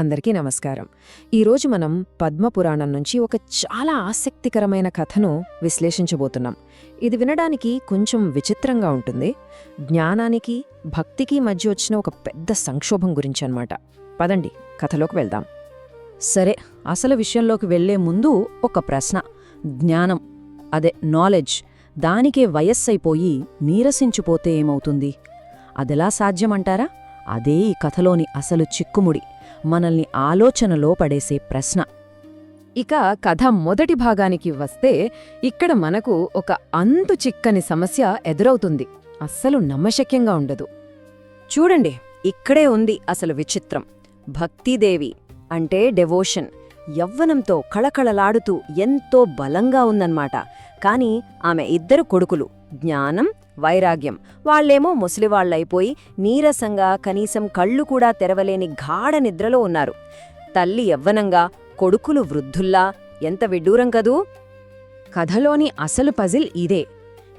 అందరికీ నమస్కారం. ఈరోజు మనం పద్మపురాణం నుంచి ఒక చాలా ఆసక్తికరమైన కథను విశ్లేషించబోతున్నాం. ఇది వినడానికి కొంచెం విచిత్రంగా ఉంటుంది. జ్ఞానానికి భక్తికి మధ్య వచ్చిన ఒక పెద్ద సంక్షోభం గురించి అన్నమాట. పదండి కథలోకి వెళ్దాం. సరే అసలు విషయంలోకి వెళ్ళే ముందు ఒక ప్రశ్న. జ్ఞానం అదే నాలెడ్జ్ దానికే వయస్సైపోయి నీరసించిపోతే ఏమవుతుంది? అదెలా సాధ్యమంటారా? అదే ఈ కథలోని అసలు చిక్కుముడి. మనల్ని ఆలోచనలో పడేసే ప్రశ్న. ఇక కథ మొదటి భాగానికి వస్తే ఇక్కడ మనకు ఒక అంతు చిక్కని సమస్య ఎదురవుతుంది. అస్సలు నమ్మశక్యంగా ఉండదు. చూడండి ఇక్కడే ఉంది అసలు విచిత్రం. భక్తిదేవి అంటే డెవోషన్ యవ్వనంతో కళకళలాడుతూ ఎంతో బలంగా ఉందన్నమాట. కాని ఆమె ఇద్దరు కొడుకులు. జ్ఞానం వైరాగ్యం. వాళ్ళేమో ముసలివాళ్ళైపోయి నీరసంగా కనీసం కళ్ళు కూడా తెరవలేని గాఢ నిద్రలో ఉన్నారు. తల్లి యవ్వనంగా కొడుకులు వృద్ధుల్లా ఎంత విడ్డూరం కదూ? కథలోని అసలు పజిల్ ఇదే.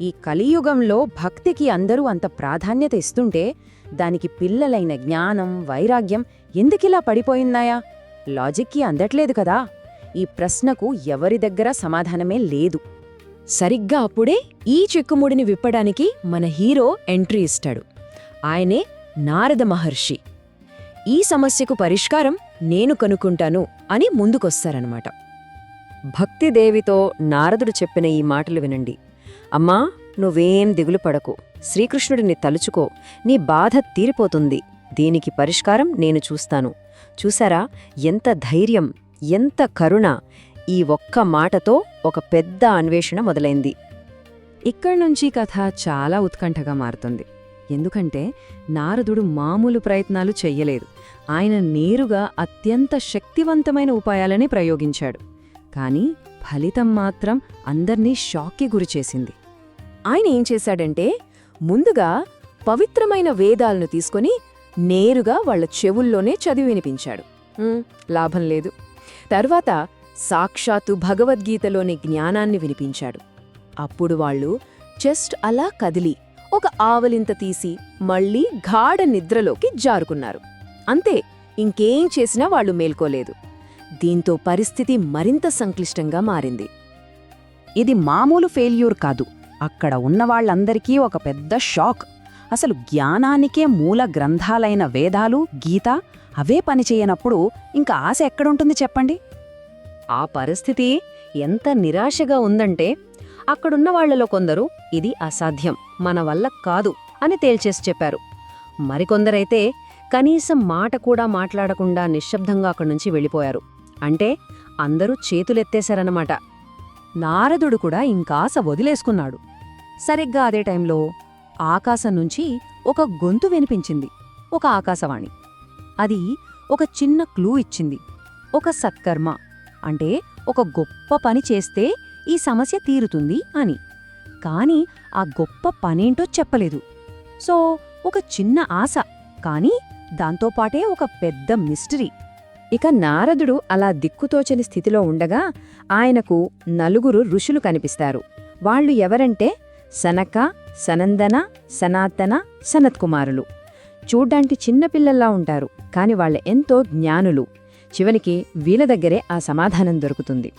ఈ కలియుగంలో భక్తికి అందరూ అంత ప్రాధాన్యత ఇస్తుంటే దానికి పిల్లలైన జ్ఞానం వైరాగ్యం ఎందుకిలా పడిపోయిందాయా? లాజిక్కి అందట్లేదు కదా. ఈ ప్రశ్నకు ఎవరి దగ్గర సమాధానమే లేదు. సరిగ్గా అప్పుడే ఈ చెక్కుముడిని విప్పడానికి మన హీరో ఎంట్రీ ఇస్తాడు. ఆయనే నారద మహర్షి. ఈ సమస్యకు పరిష్కారం నేను కనుక్కుంటాను అని ముందుకొస్తారనమాట భక్తిదేవితో నారదుడు చెప్పిన ఈ మాటలు వినండి. అమ్మా నువ్వేం దిగులు పడకు. శ్రీకృష్ణుడిని తలుచుకో. నీ బాధ తీరిపోతుంది. దీనికి పరిష్కారం నేను చూస్తాను. చూసారా? ఎంత ధైర్యం ఎంత కరుణ ఈ ఒక్క మాటతో ఒక పెద్ద అన్వేషణ మొదలైంది. ఇక్కడ్నుంచి కథ చాలా ఉత్కంఠగా మారుతుంది. ఎందుకంటే నారదుడు మామూలు ప్రయత్నాలు చెయ్యలేదు. ఆయన నేరుగా అత్యంత శక్తివంతమైన ఉపాయాలనే ప్రయోగించాడు. కానీ ఫలితం మాత్రం అందర్నీ షాక్కి గురిచేసింది ఆయన ఏం చేశాడంటే ముందుగా పవిత్రమైన వేదాలను తీసుకొని నేరుగా వాళ్ళ చెవుల్లోనే చదివి వినిపించాడు. లాభం లేదు. తర్వాత సాక్షాత్తు భగవద్గీతలోని జ్ఞానాన్ని వినిపించాడు. అప్పుడు వాళ్ళు చెస్ట్ అలా కదిలి ఒక ఆవలింత తీసి మళ్ళీ గాఢ నిద్రలోకి జారుకున్నారు. అంతే ఇంకేం చేసినా వాళ్ళు మేల్కోలేదు. దీంతో పరిస్థితి మరింత సంక్లిష్టంగా మారింది. ఇది మామూలు ఫెయిల్యూర్ కాదు. అక్కడ ఉన్నవాళ్ళందరికీ ఒక పెద్ద షాక్. అసలు జ్ఞానానికే మూల గ్రంథాలైన వేదాలు గీత అవే పనిచేయనప్పుడు ఇంకా ఆశ ఎక్కడుంటుంది చెప్పండి? ఆ పరిస్థితి ఎంత నిరాశగా ఉందంటే అక్కడున్న వాళ్ళలో కొందరు ఇది అసాధ్యం మన వల్ల కాదు అని తేల్చేసి చెప్పారు. మరికొందరైతే కనీసం మాట కూడా మాట్లాడకుండా నిశ్శబ్దంగా అక్కడి నుంచి వెళ్ళిపోయారు. అంటే అందరూ చేతులెత్తేశారన్నమాట. నారదుడు కూడా ఇంకాస వదిలేసుకున్నాడు. సరిగ్గా అదే టైంలో ఆకాశం నుంచి ఒక గొంతు వినిపించింది. ఒక ఆకాశవాణి. అది ఒక చిన్న క్లూ ఇచ్చింది. ఒక సత్కర్మ. అంటే ఒక గొప్ప పని చేస్తే ఈ సమస్య తీరుతుంది అని. కాని ఆ గొప్ప పనేంటో చెప్పలేదు. సో ఒక చిన్న ఆశ. కానీ దాంతోపాటే ఒక పెద్ద మిస్టరీ. ఇక నారదుడు అలా దిక్కుతోచని స్థితిలో ఉండగా ఆయనకు నలుగురు ఋషులు కనిపిస్తారు. వాళ్ళు ఎవరంటే సనక సనందన సనాతన సనత్కుమారులు. చూడ్డానికి చిన్నపిల్లల్లా ఉంటారు. కాని వాళ్ళ ఎంతో జ్ఞానులు. చివరికి వీళ్ళ దగ్గరే ఆ సమాధానం దొరుకుతుంది.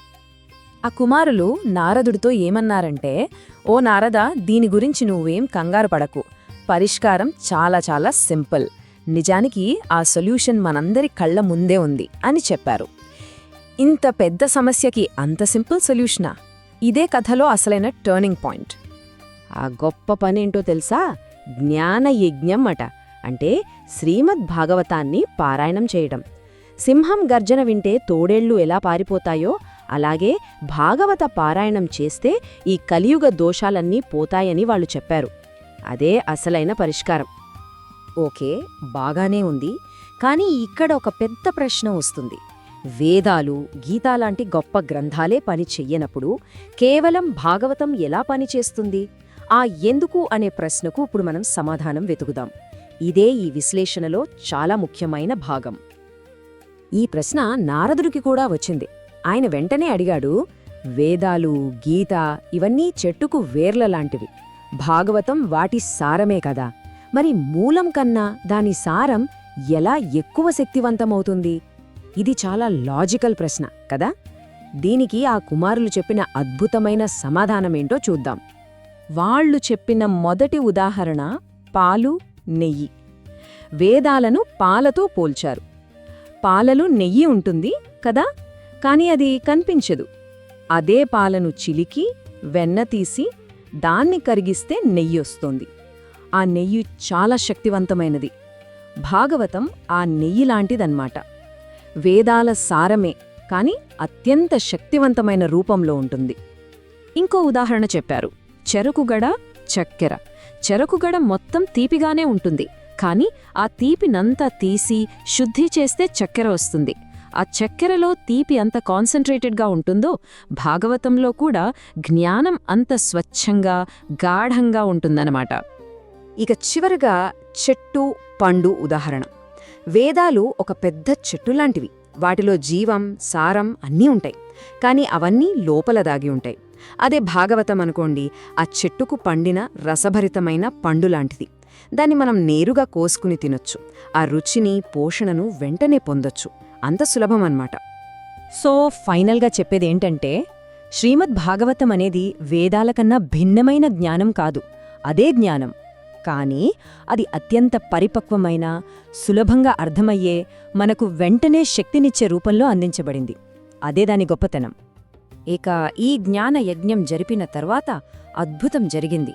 ఆ కుమారులు నారదుడితో ఏమన్నారంటే ఓ నారద దీని గురించి నువ్వేం కంగారు పడకు. పరిష్కారం చాలా చాలా సింపుల్. నిజానికి ఆ సొల్యూషన్ మనందరి కళ్ళ ముందే ఉంది అని చెప్పారు. ఇంత పెద్ద సమస్యకి అంత సింపుల్ సొల్యూషనా? ఇదే కథలో అసలైన టర్నింగ్ పాయింట్. ఆ గొప్ప పనేంటో తెలుసా? జ్ఞాన యజ్ఞం అట. అంటే శ్రీమద్ భాగవతాన్ని పారాయణం చేయడం. సింహం గర్జన వింటే తోడేళ్ళు ఎలా పారిపోతాయో అలాగే భాగవత పారాయణం చేస్తే ఈ కలియుగ దోషాలన్నీ పోతాయని వాళ్ళు చెప్పారు. అదే అసలైన పరిష్కారం. ఓకే బాగానే ఉంది. కానీ ఇక్కడ ఒక పెద్ద ప్రశ్న వస్తుంది. వేదాలు గీతాలాంటి గొప్ప గ్రంథాలే పని చెయ్యనప్పుడు కేవలం భాగవతం ఎలా పనిచేస్తుంది ఆ ఎందుకు అనే ప్రశ్నకు ఇప్పుడు మనం సమాధానం వెతుకుదాం. ఇదే ఈ విశ్లేషణలో చాలా ముఖ్యమైన భాగం. ఈ ప్రశ్న నారదుడికి కూడా వచ్చింది. ఆయన వెంటనే అడిగాడు వేదాలు గీత ఇవన్నీ చెట్టుకు వేర్లలాంటివి భాగవతం వాటి సారమే కదా. మరి మూలం కన్నా దాని సారం ఎలా ఎక్కువ శక్తివంతమవుతుంది? ఇది చాలా లాజికల్ ప్రశ్న కదా? దీనికి ఆ కుమారులు చెప్పిన అద్భుతమైన సమాధానమేంటో చూద్దాం. వాళ్ళు చెప్పిన మొదటి ఉదాహరణ పాలు నెయ్యి. వేదాలను పాలతో పోల్చారు. పాలలో నెయ్యి ఉంటుంది కదా? కాని అది కనిపించదు. అదే పాలను చిలికి వెన్న తీసి దాన్ని కరిగిస్తే నెయ్యి వస్తుంది. ఆ నెయ్యి చాలా శక్తివంతమైనది. భాగవతం ఆ నెయ్యి లాంటిదన్నమాట. వేదాల సారమే కాని అత్యంత శక్తివంతమైన రూపంలో ఉంటుంది. ఇంకో ఉదాహరణ చెప్పారు. చెరకుగడ చక్కెర. చెరకుగడ మొత్తం తీపిగానే ఉంటుంది. కానీ ఆ తీపినంతా తీసి శుద్ధి చేస్తే చక్కెర వస్తుంది. ఆ చక్కెరలో తీపి అంత కాన్సన్ట్రేటెడ్గా ఉంటుందో భాగవతంలో కూడా జ్ఞానం అంత స్వచ్ఛంగా గాఢంగా ఉంటుందన్నమాట. ఇక చివరగా చెట్టు పండు ఉదాహరణ. వేదాలు ఒక పెద్ద చెట్టు లాంటివి. వాటిలో జీవం సారం అన్నీ ఉంటాయి. కానీ అవన్నీ లోపల దాగి ఉంటాయి. అదే భాగవతం అనుకోండి ఆ చెట్టుకు పండిన రసభరితమైన పండు లాంటిది. దాన్ని మనం నేరుగా కోసుకుని తినొచ్చు. ఆ రుచిని పోషణను వెంటనే పొందొచ్చు. అంత సులభం అన్నమాట సో ఫైనల్గా చెప్పేదేంటంటే శ్రీమద్ భాగవతం అనేది వేదాల కన్నా భిన్నమైన జ్ఞానం కాదు. అదే జ్ఞానం. కానీ అది అత్యంత పరిపక్వమైన సులభంగా అర్థమయ్యే మనకు వెంటనే శక్తినిచ్చే రూపంలో అందించబడింది. అదే దాని గొప్పతనం. ఇక ఈ జ్ఞాన యజ్ఞం జరిపిన తర్వాత అద్భుతం జరిగింది.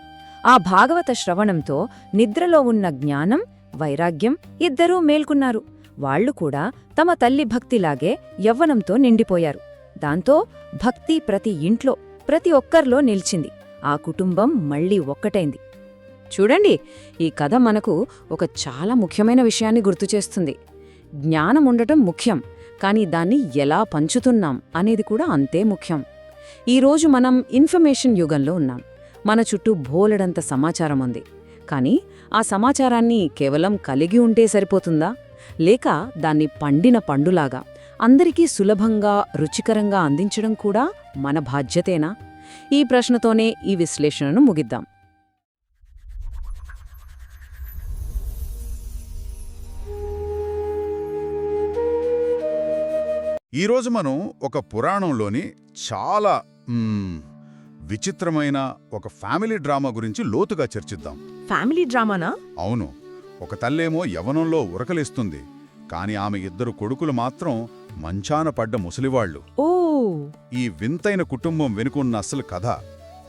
ఆ భాగవత శ్రవణంతో నిద్రలో ఉన్న జ్ఞానం వైరాగ్యం ఇద్దరూ మేల్కున్నారు. వాళ్ళు కూడా తమ తల్లి భక్తిలాగే యవ్వనంతో నిండిపోయారు. దాంతో భక్తి ప్రతి ఇంట్లో ప్రతి ఒక్కర్లో నిలిచింది. ఆ కుటుంబం మళ్ళీ ఒక్కటైంది. చూడండి ఈ కథ మనకు ఒక చాలా ముఖ్యమైన విషయాన్ని గుర్తుచేస్తుంది జ్ఞానం ఉండటం ముఖ్యం కానీ దాన్ని ఎలా పంచుతున్నాం అనేది కూడా అంతే ముఖ్యం. ఈరోజు మనం ఇన్ఫర్మేషన్ యుగంలో ఉన్నాం. మన చుట్టూ బోలెడంత సమాచారం ఉంది. కానీ ఆ సమాచారాన్ని కేవలం కలిగి ఉంటే సరిపోతుందా? లేక దాన్ని పండిన పండులాగా అందరికీ సులభంగా రుచికరంగా అందించడం కూడా మన బాధ్యతేనా? ఈ ప్రశ్నతోనే ఈ విశ్లేషణను ముగిద్దాం. ఈరోజు మనం ఒక పురాణంలోని చాలా విచిత్రమైన ఒక ఫ్యామిలీ డ్రామా గురించి లోతుగా చర్చిద్దాం. ఫ్యామిలీ డ్రామానా? అవును. ఒక తల్లేమో యవనంలో ఉరకలేస్తుంది. కాని ఆమె ఇద్దరు కొడుకులు మాత్రం మంచాన పడ్డ ముసలివాళ్ళు ఓ! ఈ వింతైన కుటుంబం వెనుకున్న అసలు కథ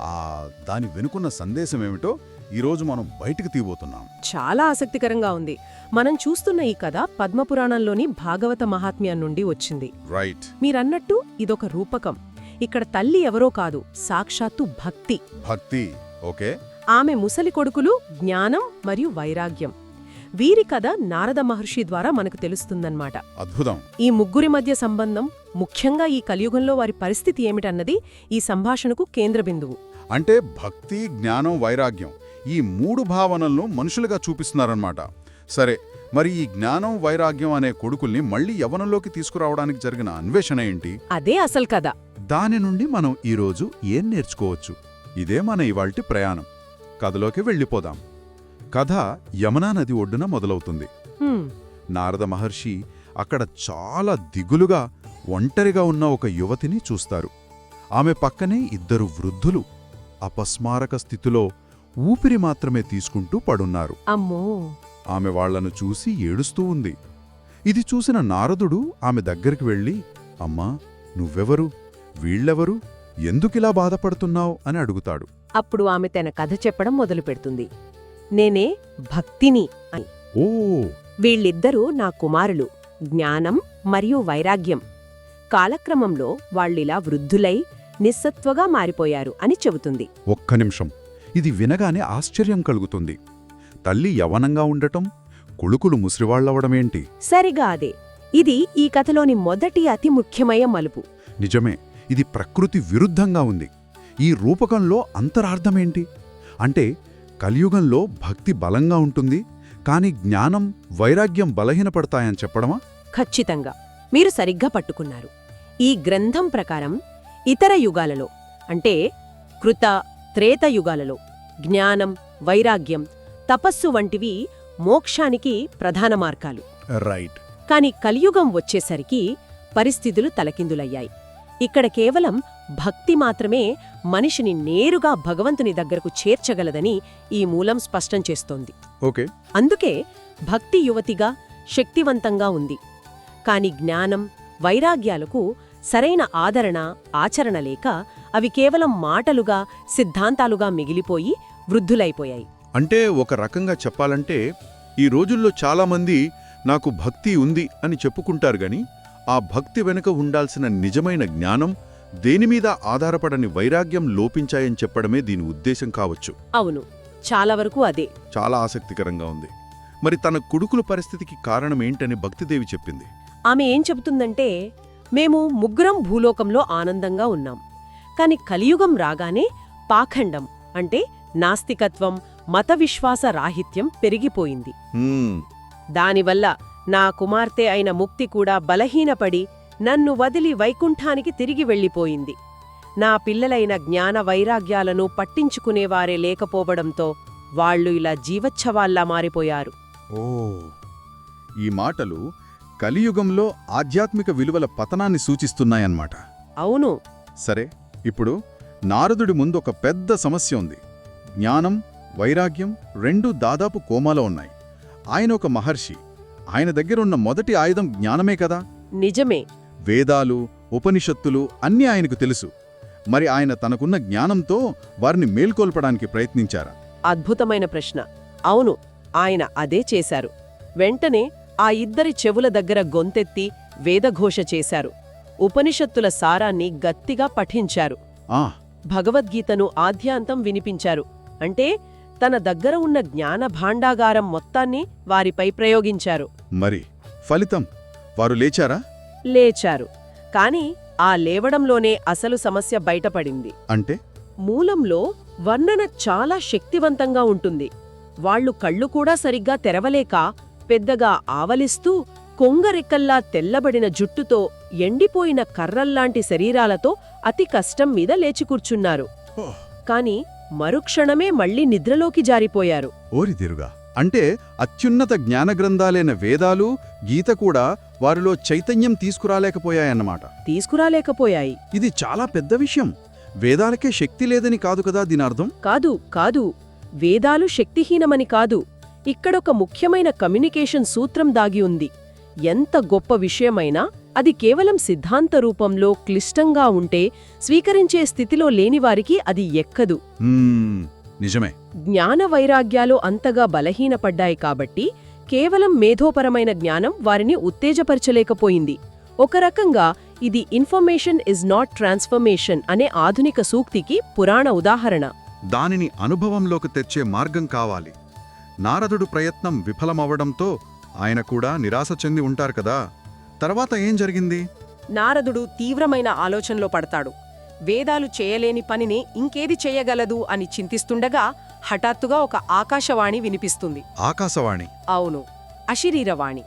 ఆ దాని వెనుకున్న సందేశమేమిటో ఈరోజు మనం బయటికి తీయబోతున్నాం. చాలా ఆసక్తికరంగా ఉంది. మనం చూస్తున్న ఈ కథ పద్మపురాణంలోని భాగవత మహాత్మ్యం నుండి వచ్చింది. రైట్. మీరన్నట్టు ఇదొక రూపకం. ఇక్కడ తల్లి ఎవరో కాదు సాక్షాత్తు భక్తి. భక్తి ఓకే. ఆమె ముసలి కొడుకులు జ్ఞానం మరియు వైరాగ్యం. వీరి కథ నారద మహర్షి ద్వారా మనకు తెలుస్తుందన్నమాట. అద్భుతం. ఈ ముగ్గురి మధ్య సంబంధం ముఖ్యంగా ఈ కలియుగంలో వారి పరిస్థితి ఏమిటన్నది ఈ సంభాషణకు కేంద్ర బిందువు. అంటే భక్తి జ్ఞానం వైరాగ్యం ఈ మూడు భావనలను మనుషులుగా చూపిస్తున్నారన్నమాట. సరే మరి ఈ జ్ఞానం వైరాగ్యం అనే కొడుకుల్ని మళ్ళీ యవనంలోకి తీసుకురావడానికి జరిగిన అన్వేషణ ఏంటి? అదే అసలు కథ. దాని నుండి మనం ఈరోజు ఏం నేర్చుకోవచ్చు? ఇదే మన ఇవాల్టి ప్రయాణం. కథలోకి వెళ్ళిపోదాం. కథ యమునా నది ఒడ్డున మొదలవుతుంది. నారద మహర్షి అక్కడ చాలా దిగులుగా ఒంటరిగా ఉన్న ఒక యువతిని చూస్తారు. ఆమె పక్కనే ఇద్దరు వృద్ధులు అపస్మారక స్థితిలో ఊపిరి మాత్రమే తీసుకుంటూ పడున్నారు. అమ్మో! ఆమె వాళ్ళను చూసి ఏడుస్తూ ఉంది. ఇది చూసిన నారదుడు ఆమె దగ్గరికి వెళ్ళి అమ్మా నువ్వెవరు? వీళ్ళెవరు? ఎందుకిలా బాధపడుతున్నావు? అని అడుగుతాడు. అప్పుడు ఆమె తన కథ చెప్పడం మొదలుపెడుతుంది. నేనే భక్తిని అని. ఓ! వీళ్ళిద్దరూ నా కుమారులు. జ్ఞానం మరియు వైరాగ్యం. కాలక్రమంలో వాళ్ళిలా వృద్ధులై నిస్సత్వగా మారిపోయారు అని చెబుతుంది. ఒక్క నిమిషం. ఇది వినగానే ఆశ్చర్యం కలుగుతుంది. తల్లి యవనంగా ఉండటం కొడుకులు ముసిరివాళ్ళవడమేంటి సరిగా అదే. ఇది ఈ కథలోని మొదటి అతి ముఖ్యమైన మలుపు. నిజమే. ఇది ప్రకృతి విరుద్ధంగా ఉంది. ఈ రూపకంలో అంతరార్థమేంటి? అంటే కలియుగంలో భక్తి బలంగా ఉంటుంది కాని జ్ఞానం వైరాగ్యం బలహీనపడతాయని చెప్పడమా? ఖచ్చితంగా. మీరు సరిగ్గా పట్టుకున్నారు. ఈ గ్రంథం ప్రకారం ఇతర యుగాలలో అంటే కృత త్రేత యుగాలలో జ్ఞానం వైరాగ్యం తపస్సు వంటివి మోక్షానికి ప్రధాన మార్గాలు. రైట్. కాని కలియుగం వచ్చేసరికి పరిస్థితులు తలకిందులయ్యాయి. ఇక్కడ కేవలం భక్తి మాత్రమే మనిషిని నేరుగా భగవంతుని దగ్గరకు చేర్చగలదని ఈ మూలం స్పష్టం చేస్తోంది. ఓకే. అందుకే భక్తి యువతిగా శక్తివంతంగా ఉంది. కాని జ్ఞానం వైరాగ్యాలకు సరైన ఆదరణ ఆచరణ లేక అవి కేవలం మాటలుగా సిద్ధాంతాలుగా మిగిలిపోయి వృద్ధులైపోయాయి. అంటే ఒక రకంగా చెప్పాలంటే ఈ రోజుల్లో చాలామంది నాకు భక్తి ఉంది అని చెప్పుకుంటారు గాని ఆ భక్తి వెనుక ఉండాల్సిన నిజమైన జ్ఞానం దేనిమీద ఆధారపడని వైరాగ్యం లోపించాయని చెప్పడమే దీని ఉద్దేశం కావచ్చు. అవును చాలా వరకు అదే. చాలా ఆసక్తికరంగా ఉంది. మరి తన కొడుకుల పరిస్థితికి కారణమేంటని భక్తిదేవి చెప్పింది. ఆమె ఏం చెబుతుందంటే మేము ముగ్గురం భూలోకంలో ఆనందంగా ఉన్నాం. కాని కలియుగం రాగానే పాఖండం అంటే నాస్తికత్వం మత విశ్వాస రాహిత్యం పెరిగిపోయింది. దానివల్ల నా కుమార్తె అయిన ముక్తి కూడా బలహీనపడి నన్ను వదిలి వైకుంఠానికి తిరిగి వెళ్ళిపోయింది. నా పిల్లలైన జ్ఞాన వైరాగ్యాలను పట్టించుకునేవారే లేకపోవడంతో వాళ్ళు ఇలా జీవచ్ఛవాల్లా మారిపోయారు. ఓ ఈ మాటలు కలియుగంలో ఆధ్యాత్మిక విలువల పతనాన్ని సూచిస్తున్నాయన్నమాట. అవును. సరే ఇప్పుడు నారదుడి ముందు ఒక పెద్ద సమస్య ఉంది. జ్ఞానం వైరాగ్యం రెండూ దాదాపు కోమాలో ఉన్నాయి. ఆయన ఒక మహర్షి. ఆయన దగ్గరున్న మొదటి ఆయుధం జ్ఞానమే కదా? నిజమే. వేదాలు ఉపనిషత్తులు అన్నీ ఆయనకు తెలుసు. మరి ఆయన తనకున్న జ్ఞానంతో వారిని మేల్కొల్పడానికి ప్రయత్నించారా? అద్భుతమైన ప్రశ్న. అవును ఆయన అదే చేశారు. వెంటనే ఆ ఇద్దరి చెవుల దగ్గర గొంతెత్తి వేదఘోష చేశారు. ఉపనిషత్తుల సారాన్ని గట్టిగా పఠించారు. భగవద్గీతను ఆద్యాంతం వినిపించారు. అంటే తన దగ్గర ఉన్న జ్ఞాన భాండాగారం మొత్తాన్ని వారిపై ప్రయోగించారు. మరి ఫలితం? వారు లేచారా? లేచారు. కాని ఆ లేవడంలోనే అసలు సమస్య బయటపడింది. అంటే? మూలంలో వర్ణన చాలా శక్తివంతంగా ఉంటుంది. వాళ్ళు కళ్ళు కూడా సరిగ్గా తెరవలేక పెద్దగా ఆవలిస్తూ కొంగరెక్కల్లా తెల్లబడిన జుట్టుతో ఎండిపోయిన కర్రల్లాంటి శరీరాలతో అతి కష్టం మీద లేచి కూర్చున్నారు. కాని మరుక్షణమే మళ్ళీ నిద్రలోకి జారిపోయారు. ఓరిదిరుగా అంటే అత్యున్నత జ్ఞానగ్రంథాలైన వేదాలు గీత కూడా వారిలో చైతన్యం తీసుకురాలేకపోయాయన్నమాట. తీసుకురాలేకపోయాయి. ఇది చాలా పెద్ద విషయం. వేదాలకే శక్తి లేదని కాదు కదా దీనర్థం కాదు కాదు. వేదాలు శక్తిహీనమని కాదు. ఇక్కడొక ముఖ్యమైన కమ్యూనికేషన్ సూత్రం దాగి ఉంది. ఎంత గొప్ప విషయమైనా అది కేవలం సిద్ధాంత రూపంలో క్లిష్టంగా ఉంటే స్వీకరించే స్థితిలో లేనివారికి అది ఎక్కదు. నిజమే. జ్ఞాన వైరాగ్యాలు అంతగా బలహీనపడ్డాయి కాబట్టి కేవలం మేధోపరమైన జ్ఞానం వారిని ఉత్తేజపరచలేకపోయింది. ఒక రకంగా ఇది ఇన్ఫర్మేషన్ ఇస్ నాట్ ట్రాన్స్ఫర్మేషన్ అనే ఆధునిక సూక్తికి పురాణ ఉదాహరణ. దానిని అనుభవంలోకి తెచ్చే మార్గం కావాలి. నారదుడు ప్రయత్నం విఫలమవ్వడంతో ఆయన కూడా నిరాశ చెంది ఉంటారు కదా. తర్వాత ఏం జరిగింది? నారదుడు తీవ్రమైన ఆలోచనలో పడతాడు. వేదాలు చేయలేని పనిని ఇంకేది చేయగలదు అని చింతిస్తుండగా హఠాత్తుగా ఒక ఆకాశవాణి వినిపిస్తుంది. ఆకాశవాణి? అవును అశరీరవాణి.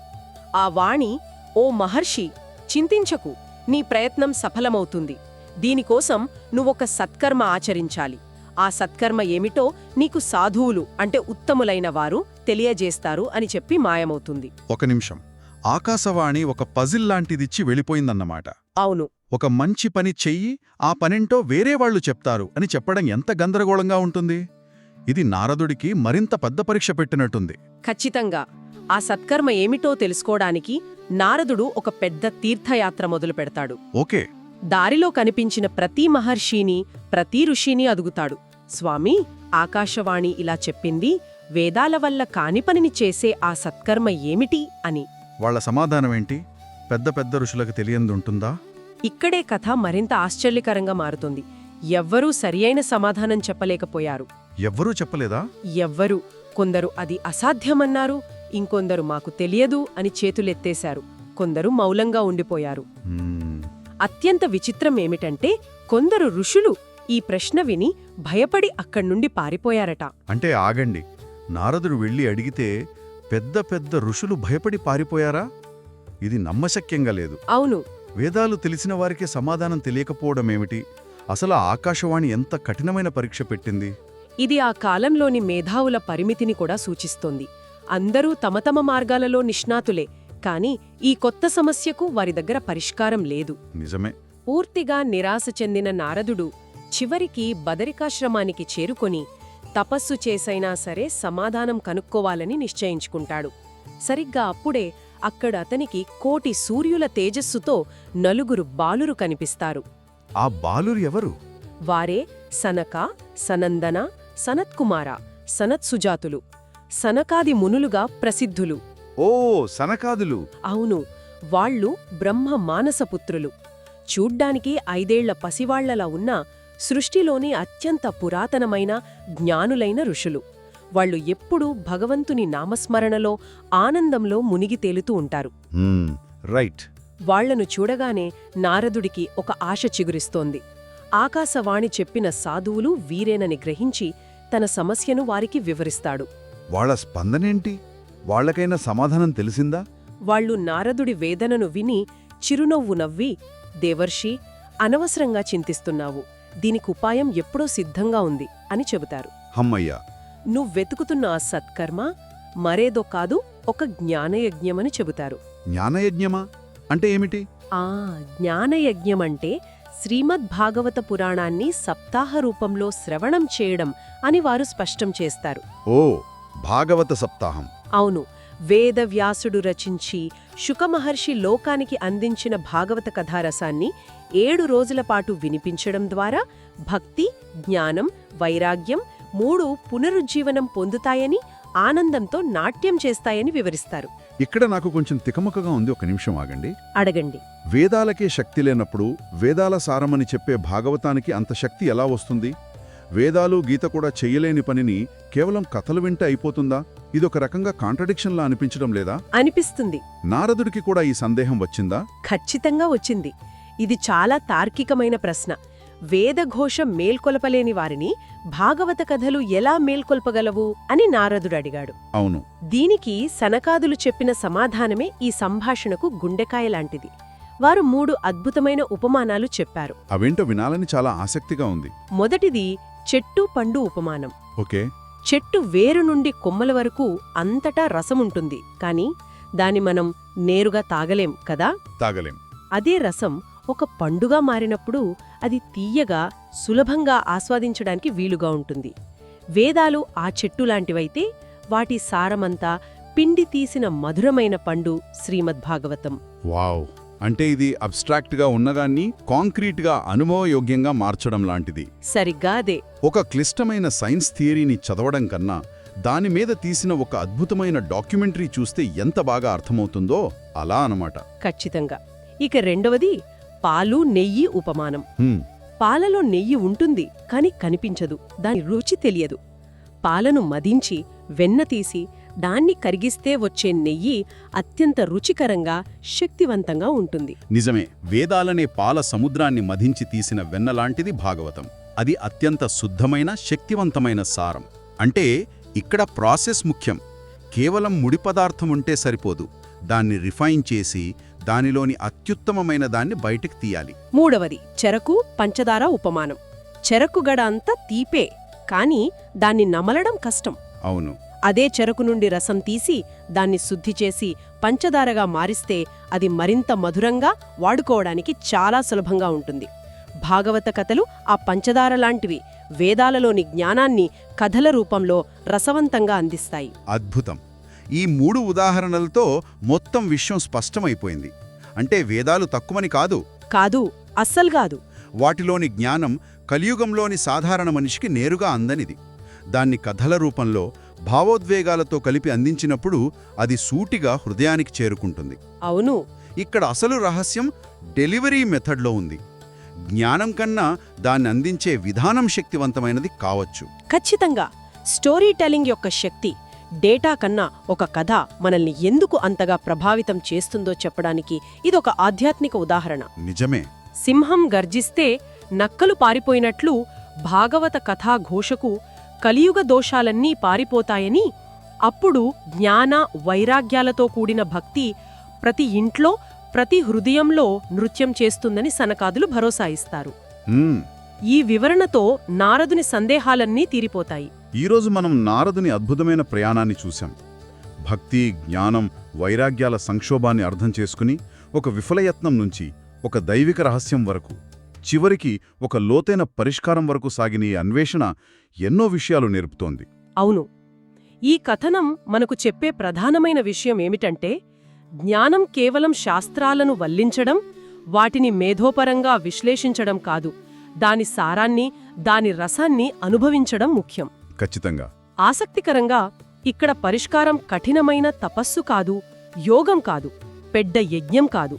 ఆ వాణి ఓ మహర్షి చింతించకు నీ ప్రయత్నం సఫలమవుతుంది. దీనికోసం నువ్వొక సత్కర్మ ఆచరించాలి. ఆ సత్కర్మ ఏమిటో నీకు సాధువులు అంటే ఉత్తములైన వారు తెలియజేస్తారు అని చెప్పి మాయమవుతుంది. ఒక నిమిషం. ఆకాశవాణి ఒక పజిల్ లాంటిదిచ్చి వెళ్ళిపోయిందన్నమాట. అవును. ఒక మంచి పని చెయ్యి ఆ పనేంటో వేరే వాళ్ళు చెప్తారు అని చెప్పడం ఎంత గందరగోళంగా ఉంటుంది? ఇది నారదుడికి మరింత పెద్ద పరీక్ష పెట్టినట్టుంది. ఖచ్చితంగా. ఆ సత్కర్మ ఏమిటో తెలుసుకోవడానికి నారదుడు ఒక పెద్ద తీర్థయాత్ర మొదలు పెడతాడు. ఓకే. దారిలో కనిపించిన ప్రతి మహర్షిని ప్రతి ఋషిని అదుగుతాడు. స్వామి ఆకాశవాణి ఇలా చెప్పింది వేదాల వల్ల కాని పనిని చేసే ఆ సత్కర్మ ఏమిటి అని. వాళ్ళ సమాధానమేంటి? పెద్ద పెద్ద ఋషులకు తెలియందుంటుందా? ఇక్కడే కథ మరింత ఆశ్చర్యకరంగా మారుతుంది. ఎవ్వరూ సరియైన సమాధానం చెప్పలేకపోయారు. ఎవ్వరూ చెప్పలేదా? ఎవ్వరు. కొందరు అది అసాధ్యమన్నారు ఇంకొందరు మాకు తెలియదు అని చేతులెత్తేశారు. కొందరు మౌలంగా ఉండిపోయారు. అత్యంత విచిత్రం ఏమిటంటే కొందరు ఋషులు ఈ ప్రశ్న విని భయపడి అక్కడ్నుండి పారిపోయారట. అంటే ఆగండి. నారదుడు వెళ్ళి అడిగితే పెద్ద పెద్ద ఋషులు భయపడి పారిపోయారా? ఇది నమ్మశక్యంగా లేదు. అవును. వేదాలు తెలిసిన వారికే సమాధానం తెలియకపోవడమేమిటి? అసలు ఆకాశవాణి ఎంత కఠినమైన పరీక్ష పెట్టింది? ఇది ఆ కాలంలోని మేధావుల పరిమితిని కూడా సూచిస్తోంది. అందరూ తమ తమ మార్గాలలో నిష్ణాతులే కాని ఈ కొత్త సమస్యకు వారి దగ్గర పరిష్కారం లేదు. నిజమే. పూర్తిగా నిరాశ చెందిన నారదుడు చివరికి బదరికాశ్రమానికి చేరుకొని తపస్సు చేసైనా సరే సమాధానం కనుక్కోవాలని నిశ్చయించుకుంటాడు. సరిగ్గా అప్పుడే అక్కడ అతనికి కోటి సూర్యుల తేజస్సుతో నలుగురు బాలురు కనిపిస్తారు. ఆ బాలురు ఎవరు? వారే సనక సనందన సనత్కుమార సనత్సుజాతులు. సనకాది మునులుగా ప్రసిద్ధులు. ఓ సనకాదులు. అవును వాళ్ళు బ్రహ్మ మానసపుత్రులు చూడ్డానికి ఐదేళ్ళ పసివాళ్ళలా ఉన్న సృష్టిలోని అత్యంత పురాతనమైన జ్ఞానులైన ఋషులు. వాళ్ళు ఎప్పుడూ భగవంతుని నామస్మరణలో ఆనందంలో మునిగి తేలుతూ ఉంటారు. రైట్. వాళ్ళను చూడగానే నారదుడికి ఒక ఆశ చిగురిస్తోంది. ఆకాశవాణి చెప్పిన సాధువులు వీరేనని గ్రహించి తన సమస్యను వారికి వివరిస్తాడు. వాళ్ళ స్పందనేంటి? వాళ్ళకైనా సమాధానం తెలిసిందా? వాళ్ళు నారదుడి వేదనను విని చిరునవ్వు నవ్వి దేవర్షి అనవసరంగా చింతిస్తున్నావు. దీనికి ఉపాయం ఎప్పుడో సిద్ధంగా ఉంది అని చెబుతారు. హమ్మయ్య! నువ్వెతుకుతున్న ఆ సత్కర్మ మరేదో కాదు ఒక జ్ఞానయజ్ఞమని చెబుతారు. జ్ఞానయజ్ఞమా? అంటే ఏమిటి? ఆ జ్ఞానయజ్ఞమంటే శ్రీమద్ భాగవత పురాణాన్ని సప్తాహ రూపంలో శ్రవణం చేయడం అని వారు స్పష్టం చేస్తారు. ఓ భాగవత సప్తాహం. అవును వేదవ్యాసుడు రచించి శుకమహర్షి లోకానికి అందించిన భాగవత కథారసాన్ని ఏడు రోజుల పాటు వినిపించడం ద్వారా భక్తి జ్ఞానం వైరాగ్యం మూడు పునరుజ్జీవనం పొందుతాయని ఆనందంతో నాట్యం చేస్తాయని వివరిస్తారు. ఇక్కడ నాకు కొంచెం తికమకగా ఉంది ఒక నిమిషం ఆగండి. అడగండి. వేదాలకే శక్తి లేనప్పుడు వేదాల సారమని చెప్పే భాగవతానికి అంత శక్తి ఎలా వస్తుంది? వేదాలు గీత కూడా చెయ్యలేని పనిని కేవలం కథలు వింటే అయిపోతుందా? ఇదొక రకంగా కాంట్రడిక్షన్లా అనిపించడం లేదా? అనిపిస్తుంది. నారదుడికి కూడా ఈ సందేహం వచ్చిందా? ఖచ్చితంగా వచ్చింది. ఇది చాలా తార్కికమైన ప్రశ్న. వేదఘోష మేల్కొలపలేని వారిని భాగవత కథలు ఎలా మేల్కొల్పగలవు అని నారదుడు అడిగాడు. అవును. దీనికి సనకాదులు చెప్పిన సమాధానమే ఈ సంభాషణకు గుండెకాయ లాంటిది. వారు మూడు అద్భుతమైన ఉపమానాలు చెప్పారు. అవేంటో వినాలని చాలా ఆసక్తిగా ఉంది. మొదటిది చెట్టు పండు ఉపమానం. ఓకే. చెట్టు వేరు నుండి కొమ్మల వరకు అంతటా రసముంటుంది. కాని దాని మనం నేరుగా తాగలేం కదా? తాగలేం. అదే రసం ఒక పండుగా మారినప్పుడు అది తీయగా సులభంగా ఆస్వాదించడానికి వీలుగా ఉంటుంది. వేదాలు ఆ చెట్టు లాంటివైతే వాటి సారమంతా పిండి తీసిన మధురమైన పండు శ్రీమద్భాగవతం. వావ్! అంటే ఇది అబ్స్ట్రాక్ట్గా ఉన్నదాన్ని కాంక్రీట్గా అనుభవయోగ్యంగా మార్చడం లాంటిది. సరిగ్గా అదే. ఒక క్లిష్టమైన సైన్స్ థియరీని చదవడం కన్నా దాని మీద తీసిన ఒక అద్భుతమైన డాక్యుమెంటరీ చూస్తే ఎంత బాగా అర్థమవుతుందో అలా అనమాట ఖచ్చితంగా. ఇక రెండవది పాలు నెయ్యి ఉపమానం. పాలలో నెయ్యి ఉంటుంది కాని కనిపించదు. దాని రుచి తెలియదు. పాలను మదించి వెన్న తీసి దాన్ని కరిగిస్తే వచ్చే నెయ్యి అత్యంత రుచికరంగా శక్తివంతంగా ఉంటుంది. నిజమే వేదాలనే పాల సముద్రాన్ని మధించి తీసిన వెన్నలాంటిది భాగవతం. అది అత్యంత శుద్ధమైన శక్తివంతమైన సారం. అంటే ఇక్కడ ప్రాసెస్ ముఖ్యం. కేవలం ముడి పదార్థం ఉంటే సరిపోదు. దాన్ని రిఫైన్ చేసి దానిలోని అత్యుత్తమమైన దాన్ని బయటికి తీయాలి. మూడవది చెరకు పంచదార ఉపమానం. చెరకు గడ అంతా తీపే కాని దాన్ని నమలడం కష్టం. అవును. అదే చెరకు నుండి రసం తీసి దాన్ని శుద్ధి చేసి పంచదారగా మారిస్తే అది మరింత మధురంగా వాడుకోవడానికి చాలా సులభంగా ఉంటుంది. భాగవత కథలు ఆ పంచదార లాంటివి వేదాలలోని జ్ఞానాన్ని కథల రూపంలో రసవంతంగా అందిస్తాయి. అద్భుతం! ఈ మూడు ఉదాహరణలతో మొత్తం విషయం స్పష్టమైపోయింది. అంటే వేదాలు తక్కువని కాదు. కాదు అస్సల్గాదు వాటిలోని జ్ఞానం కలియుగంలోని సాధారణ మనిషికి నేరుగా అందనిది. దాన్ని కథల రూపంలో భావోద్వేగాలతో కలిపి అందించినప్పుడు అది సూటిగా హృదయానికి చేరుకుంటుంది. అవును. ఇక్కడ అసలు రహస్యం డెలివరీ మెథడ్లో ఉంది. జ్ఞానం కన్నా దాన్ని అందించే విధానం శక్తివంతమైనది కావచ్చు. ఖచ్చితంగా. స్టోరీ టెల్లింగ్ యొక్క శక్తి డేటా కన్నా ఒక కథ మనల్ని ఎందుకు అంతగా ప్రభావితం చేస్తుందో చెప్పడానికి ఇదొక ఆధ్యాత్మిక ఉదాహరణ. నిజమే. సింహం గర్జిస్తే నక్కలు పారిపోయినట్లు భాగవత కథా ఘోషకు కలియుగ దోషాలన్నీ పారిపోతాయని అప్పుడు జ్ఞాన వైరాగ్యాలతో కూడిన భక్తి ప్రతి ఇంట్లో ప్రతి హృదయంలో నృత్యం చేస్తుందని సనకాదులు భరోసా ఇస్తారు. ఈ వివరణతో నారదుని సందేహాలన్నీ తీరిపోతాయి. ఈరోజు మనం నారదుని అద్భుతమైన ప్రయాణాన్ని చూశాం. భక్తి జ్ఞానం వైరాగ్యాల సంక్షోభాన్ని అర్థం చేసుకుని ఒక విఫలయత్నం నుంచి ఒక దైవిక రహస్యం వరకు చివరికి ఒక లోతైన పరిష్కారం వరకు సాగిన ఈ అన్వేషణ ఎన్నో విషయాలు నేర్పుతోంది. అవును. ఈ కథనం మనకు చెప్పే ప్రధానమైన విషయం ఏమిటంటే జ్ఞానం కేవలం శాస్త్రాలను వల్లించడం వాటిని మేధోపరంగా విశ్లేషించడం కాదు. దాని సారాన్ని దాని రసాన్ని అనుభవించడం ముఖ్యం. ఖచ్చితంగా. ఆసక్తికరంగా ఇక్కడ పరిష్కారం కఠినమైన తపస్సు కాదు యోగం కాదు పెద్ద యజ్ఞం కాదు.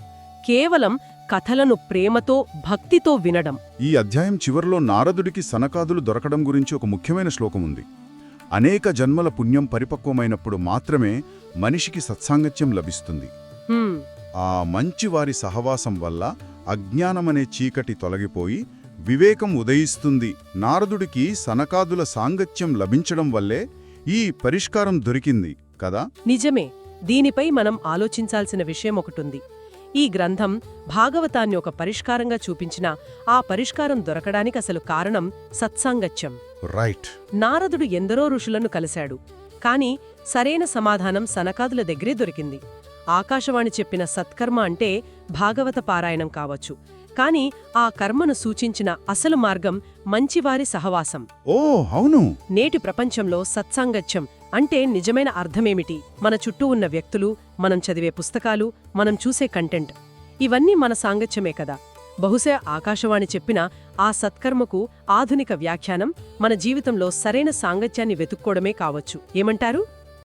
కేవలం కథలను ప్రేమతో భక్తితో వినడం. ఈ అధ్యాయం చివరిలో నారదుడికి సనకాదులు దొరకడం గురించి ఒక ముఖ్యమైన శ్లోకం ఉంది. అనేక జన్మల పుణ్యం పరిపక్వమైనప్పుడు మాత్రమే మనిషికి సత్సాంగత్యం లభిస్తుంది. ఆ మంచివారి సహవాసం వల్ల అజ్ఞానమనే చీకటి తొలగిపోయి వివేకం ఉదయిస్తుంది. నారదుడికి సనకాదుల సాంగత్యం లభించడం వల్లే ఈ పరిష్కారం దొరికింది కదా? నిజమే. దీనిపై మనం ఆలోచించాల్సిన విషయం ఒకటుంది. ఈ గ్రంథం భాగవతాన్ని ఒక పరిష్కారంగా చూపించినా ఆ పరిష్కారం దొరకడానికి అసలు కారణం సత్సాంగత్యం. రైట్ నారదుడు ఎందరో ఋషులను కలిశాడు కాని సరైన సమాధానం సనకాదుల దగ్గరే దొరికింది. ఆకాశవాణి చెప్పిన సత్కర్మ అంటే భాగవత పారాయణం కావచ్చు. కాని ఆ కర్మను సూచించిన అసలు మార్గం మంచివారి సహవాసం. ఓ అవును. నేటి ప్రపంచంలో సత్సాంగత్యం అంటే నిజమైన అర్థమేమిటి? మన చుట్టూ ఉన్న వ్యక్తులు మనం చదివే పుస్తకాలు మనం చూసే కంటెంట్. ఇవన్నీ మన సాంగత్యమే కదా. బహుశా ఆకాశవాణి చెప్పిన ఆ సత్కర్మకు ఆధునిక వ్యాఖ్యానం మన జీవితంలో సరైన సాంగత్యాన్ని వెతుక్కోవడమే కావచ్చు. ఏమంటారు?